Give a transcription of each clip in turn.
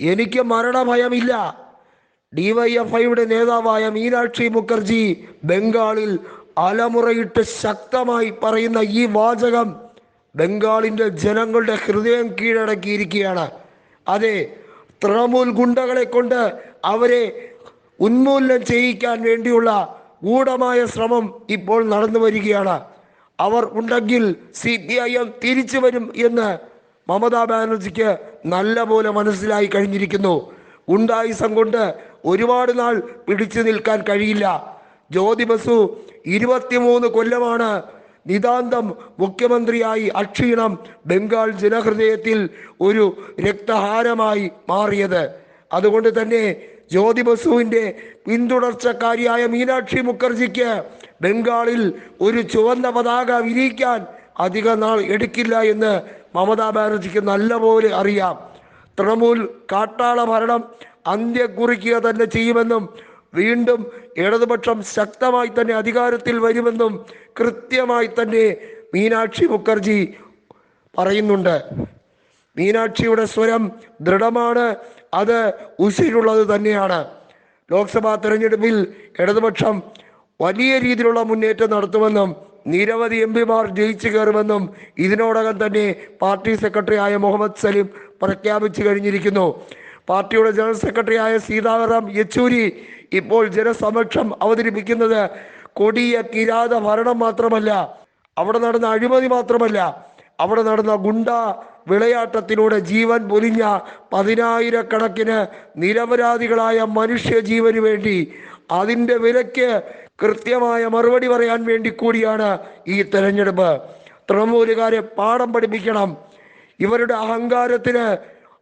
എനിക്ക് മരണഭയമില്ല. ഡിവൈഎഫ്ഐയുടെ നേതാവായ മീനാക്ഷി മുഖർജി ബംഗാളിൽ അലമുറയിട്ട് ശക്തമായി പറയുന്ന ഈ വാചകം ബംഗാളിന്റെ ജനങ്ങളുടെ ഹൃദയം കീഴടക്കിയിരിക്കുകയാണ്. അതെ തൃണമൂൽ ഗുണ്ടകളെ കൊണ്ട് അവരെ ഉന്മൂലനം ചെയ്യിക്കാൻ വേണ്ടിയുള്ള ഗൂഢമായ ശ്രമം ഇപ്പോൾ നടന്നു വരികയാണ് അവർ ഉണ്ടെങ്കിൽ സി പി ഐ എം തിരിച്ചു വരും എന്ന് മമതാ ബാനർജിക്ക് നല്ല പോലെ മനസ്സിലായി കഴിഞ്ഞിരിക്കുന്നു. ഗുണ്ടായുസം കൊണ്ട് ഒരുപാട് നാൾ പിടിച്ചു നിൽക്കാൻ കഴിയില്ല. ജ്യോതി ബസു ഇരുപത്തിമൂന്ന് കൊല്ലമാണ് നിതാന്തം മുഖ്യമന്ത്രിയായി അക്ഷീണം ബംഗാൾ ജനഹൃദയത്തിൽ ഒരു രക്തഹാരമായി മാറിയത്. അതുകൊണ്ട് തന്നെ ജ്യോതി ബസുവിന്റെ പിന്തുടർച്ചക്കാരിയായ മീനാക്ഷി മുഖർജിക്ക് ബംഗാളിൽ ഒരു ചുവന്ന പതാക വിരിയിക്കാൻ അധിക നാൾ എടുക്കില്ല എന്ന് മമതാ ബാനർജിക്ക് നല്ലപോലെ അറിയാം. തൃണമൂൽ കാട്ടാള ഭരണം അന്ത്യക്കുറിക്കുക തന്നെ ചെയ്യുമെന്നും വീണ്ടും ഇടതുപക്ഷം ശക്തമായി തന്നെ അധികാരത്തിൽ വരുമെന്നും കൃത്യമായി തന്നെ മീനാക്ഷി മുഖർജി പറയുന്നുണ്ട്. മീനാക്ഷിയുടെ സ്വരം ദൃഢമാണ് അത് ഉശിരുള്ളത് തന്നെയാണ്. ലോക്സഭാ തെരഞ്ഞെടുപ്പിൽ ഇടതുപക്ഷം വലിയ രീതിയിലുള്ള മുന്നേറ്റം നടത്തുമെന്നും നിരവധി എം പിമാർ ജയിച്ചു കയറുമെന്നും ഇതിനോടകം തന്നെ പാർട്ടി സെക്രട്ടറിയായ മുഹമ്മദ് സലീം പ്രഖ്യാപിച്ചു കഴിഞ്ഞിരിക്കുന്നു. പാർട്ടിയുടെ ജനറൽ സെക്രട്ടറിയായ സീതാറാം യെച്ചൂരി ഇപ്പോൾ ജനസമക്ഷം അവതരിപ്പിക്കുന്നത് കൊടിയ കിരാത ഭരണം മാത്രമല്ല അവിടെ നടന്ന അഴിമതി മാത്രമല്ല അവിടെ നടന്ന ഗുണ്ട വിളയാട്ടത്തിലൂടെ ജീവൻ പൊലിഞ്ഞ പതിനായിരക്കണക്കിന് നിരപരാധികളായ മനുഷ്യ ജീവന് വേണ്ടി അതിന്റെ വിലയ്ക്ക് കൃത്യമായ മറുപടി പറയാൻ വേണ്ടി കൂടിയാണ് ഈ തെരഞ്ഞെടുപ്പ്. തൃണമൂലുകാരെ പാഠം പഠിപ്പിക്കണം. ഇവരുടെ അഹങ്കാരത്തിന്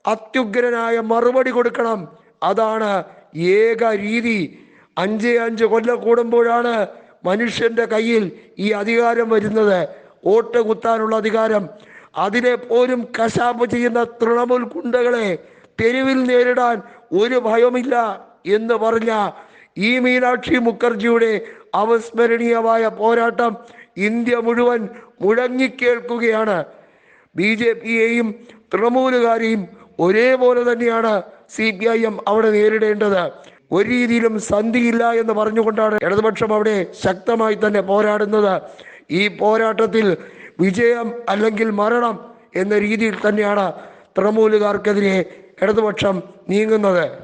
അത്യുഗ്രനായ മറുപടി കൊടുക്കണം. അതാണ് ഏക രീതി. അഞ്ച് അഞ്ച് കൊല്ലം കൂടുമ്പോഴാണ് മനുഷ്യന്റെ കയ്യിൽ ഈ അധികാരം വരുന്നത്. വോട്ട് കുത്താനുള്ള അധികാരം. അതിനെ പോലും കശാപ്പ് ചെയ്യുന്ന തൃണമൂൽ കുണ്ടകളെ തെരുവിൽ നേരിടാൻ ഒരു ഭയമില്ല എന്ന് പറഞ്ഞ ഈ മീനാക്ഷി മുഖർജിയുടെ അവസ്മരണീയമായ പോരാട്ടം ഇന്ത്യ മുഴുവൻ മുഴങ്ങിക്കേൾക്കുകയാണ്. ബി ജെ പിയെയും തൃണമൂലുകാരെയും ഒരേപോലെ തന്നെയാണ് സി പി ഐ എം അവിടെ നേരിടേണ്ടത്. ഒരു രീതിയിലും സന്ധിയില്ല എന്ന് പറഞ്ഞുകൊണ്ടാണ് ഇടതുപക്ഷം അവിടെ ശക്തമായി തന്നെ പോരാടുന്നത്. ഈ പോരാട്ടത്തിൽ വിജയം അല്ലെങ്കിൽ മരണം എന്ന രീതിയിൽ തന്നെയാണ് തൃണമൂലുകാർക്കെതിരെ ഇടതുപക്ഷം നീങ്ങുന്നത്.